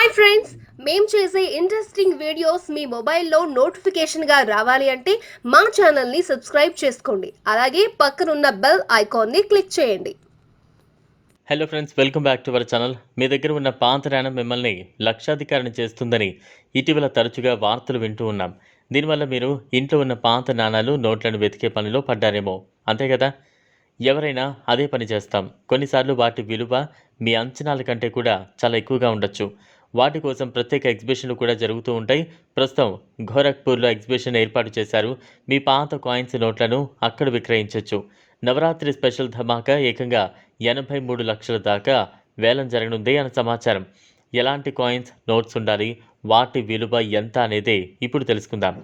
Hi friends మేము చేసే interesting videos మీ మొబైల్లో నోటిఫికేషన్గా రావాలి అంటే మా ఛానల్ని సబ్స్క్రైబ్ చేసుకోండి. అలాగే పక్కనున్న బెల్ ఐకాన్ని క్లిక్ చేయండి. Hello friends welcome back to our channel మీ దగ్గర ఉన్న పాంతరాయణం మిమ్మల్ని లక్షాధికారిని చేస్తుందని ఇటీవల తరచుగా వార్తలు వింటూ ఉన్నాం. దీనివల్ల మీరు ఇంట్లో ఉన్న పాత నాణాలు నోట్లను వెతికే పనిలో పడ్డారేమో. అంతే కదా? ఎవరైనా అదే పని చేస్తాం. కొన్నిసార్లు వాటి విలువ మీ అంచనాల కంటే కూడా చాలా ఎక్కువగా ఉండొచ్చు. వాటి కోసం ప్రత్యేక ఎగ్జిబిషన్లు కూడా జరుగుతూ ఉంటాయి. ప్రస్తుతం గోరఖ్పూర్లో ఎగ్జిబిషన్ ఏర్పాటు చేశారు. మీ పాత కాయిన్స్ నోట్లను అక్కడ విక్రయించవచ్చు నవరాత్రి స్పెషల్ ధమాకా ఏకంగా ఎనభై మూడు లక్షల దాకా వేలం జరగనుంది అని సమాచారం. ఎలాంటి కాయిన్స్ నోట్స్ ఉండాలి? వాటి విలువ ఎంత అనేది ఇప్పుడు తెలుసుకుందాం.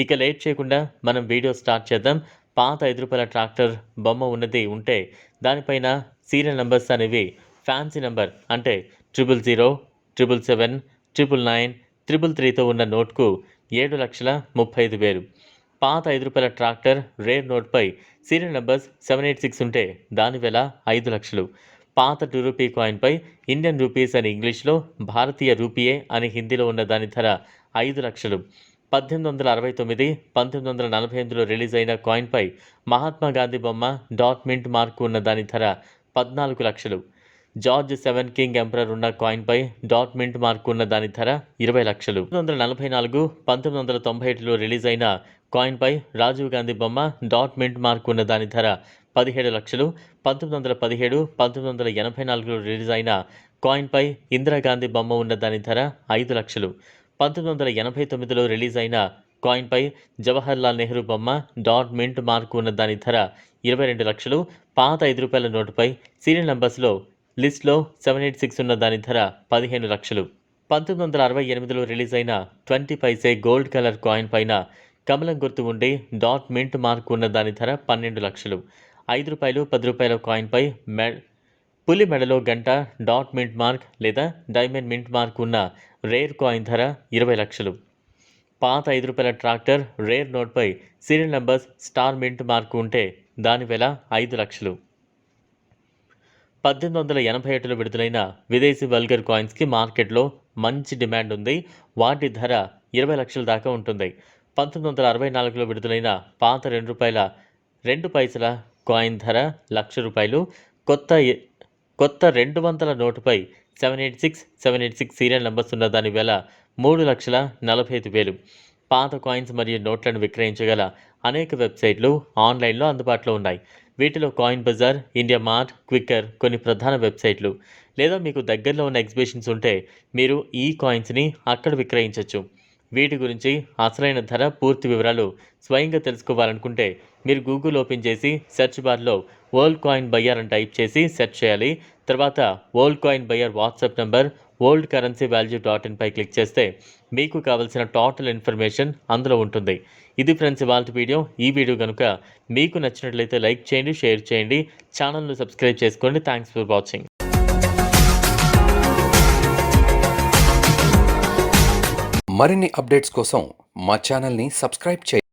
ఇక లేట్ చేయకుండా మనం వీడియో స్టార్ట్ చేద్దాం. పాత ఐదు రూపాయల ట్రాక్టర్ బొమ్మ ఉన్నది ఉంటే దానిపైన సీరియల్ నెంబర్స్ అనేవి ఫ్యాన్సీ నెంబర్ అంటే triple zero triple seven triple nine triple త్రీతో ఉన్న నోట్కు ఏడు లక్షల ముప్పై ఐదు వేలు. పాత ఐదు రూపాయల tractor rare నోట్పై serial numbers seven eight six ఉంటే దాని వేల ఐదు లక్షలు. పాత టూ రూపీ కాయిన్పై ఇండియన్ రూపీస్ అని ఇంగ్లీష్లో భారతీయ రూపీయే అని హిందీలో ఉన్న దాని ధర ఐదు లక్షలు. పద్దెనిమిది వందల అరవై తొమ్మిది పంతొమ్మిది వందల నలభై ఎనిమిదిలో రిలీజ్ అయిన కాయిన్పై మహాత్మా గాంధీ బొమ్మ డాట్ మింట్ మార్కు ఉన్న దాని ధర పద్నాలుగు లక్షలు. జార్జ్ సెవెన్ కింగ్ ఎంపరర్ ఉన్న కాయిన్పై డాట్ మింట్ మార్క్ ఉన్న దాని ధర ఇరవై లక్షలు. పంతొమ్మిది వందల నలభై నాలుగు పంతొమ్మిది వందల తొంభై ఏడులో రిలీజ్ అయిన కాయిన్పై రాజీవ్ గాంధీ బొమ్మ డాట్ మింట్ మార్క్ ఉన్న దాని ధర పదిహేడు లక్షలు. పంతొమ్మిది వందల పదిహేడు పంతొమ్మిది వందల ఎనభై నాలుగులో రిలీజ్ అయిన కాయిన్పై ఇందిరాగాంధీ బొమ్మ ఉన్న దాని ధర ఐదు లక్షలు. పంతొమ్మిది వందల ఎనభై తొమ్మిదిలో రిలీజ్ అయిన కాయిన్పై జవహర్లాల్ నెహ్రూ బొమ్మ డాట్ మింట్ మార్క్ ఉన్న దాని ధర ఇరవై రెండు లక్షలు. పాత ఐదు రూపాయల నోటుపై సీరియల్ నంబర్స్లో లిస్ట్లో సెవెన్ ఎయిట్ సిక్స్ ఉన్న దాని ధర పదిహేను లక్షలు. పంతొమ్మిది వందల అరవై ఎనిమిదిలో రిలీజ్ అయిన twenty paise gold colour coin పైన కమలం గుర్తు ఉండి డాట్ మింట్ మార్క్ ఉన్న దాని ధర పన్నెండు లక్షలు. ఐదు రూపాయలు పది రూపాయల కాయిన్పై మె పులి మెడలో గంట డాట్ మింట్ మార్క్ లేదా డైమండ్ మింట్ మార్క్ ఉన్న రేర్ కాయిన్ ధర ఇరవై లక్షలు. పాత ఐదు రూపాయల tractor rare నోట్పై serial numbers star mint mark ఉంటే దాని వెల ఐదు లక్షలు. పద్దెనిమిది వందల ఎనభై ఏడులో విడుదలైన విదేశీ వల్గర్ కాయిన్స్కి మార్కెట్లో మంచి డిమాండ్ ఉంది. వాటి ధర ఇరవై లక్షల దాకా ఉంటుంది. పంతొమ్మిది వందల అరవై నాలుగులో విడుదలైన పాత రెండు రూపాయల రెండు పైసల కాయిన్ ధర లక్ష రూపాయలు. కొత్త కొత్త రెండు వందల నోటుపై seven eight six seven eight six serial numbers ఉన్న దాని వేల మూడు లక్షల నలభై ఐదు వేలు. పాత కాయిన్స్ మరియు నోట్లను విక్రయించగల అనేక వెబ్సైట్లు ఆన్లైన్లో అందుబాటులో ఉన్నాయి. వీటిలో Coin Bazaar India Mart Quikr కొన్ని ప్రధాన వెబ్సైట్లు. లేదా మీకు దగ్గరలో ఉన్న ఎగ్జిబిషన్స్ ఉంటే మీరు ఈ కాయిన్స్ని అక్కడ విక్రయించవచ్చు వీటి గురించి అసలైన ధర పూర్తి వివరాలు స్వయంగా తెలుసుకోవాలనుకుంటే మీరు గూగుల్ ఓపెన్ చేసి సెర్చ్ బార్లో వరల్డ్ కాయిన్ బయ్యర్ అని టైప్ చేసి సెర్చ్ చేయాలి. తర్వాత world coin buyer WhatsApp number world currency value dot ఇన్పై click చేస్తే మీకు కావలసిన టోటల్ ఇన్ఫర్మేషన్ అందులో ఉంటుంది. ఇది ఫ్రెండ్స్ ఇవాళ వీడియో. ఈ వీడియో కనుక మీకు నచ్చినట్లయితే లైక్ చేయండి షేర్ చేయండి. ఛానల్ను సబ్స్క్రైబ్ చేసుకోండి. థ్యాంక్స్ ఫర్ వాచింగ్ మరిన్ని అప్డేట్స్ కోసం మా ఛానల్ని సబ్స్క్రైబ్ చేయండి.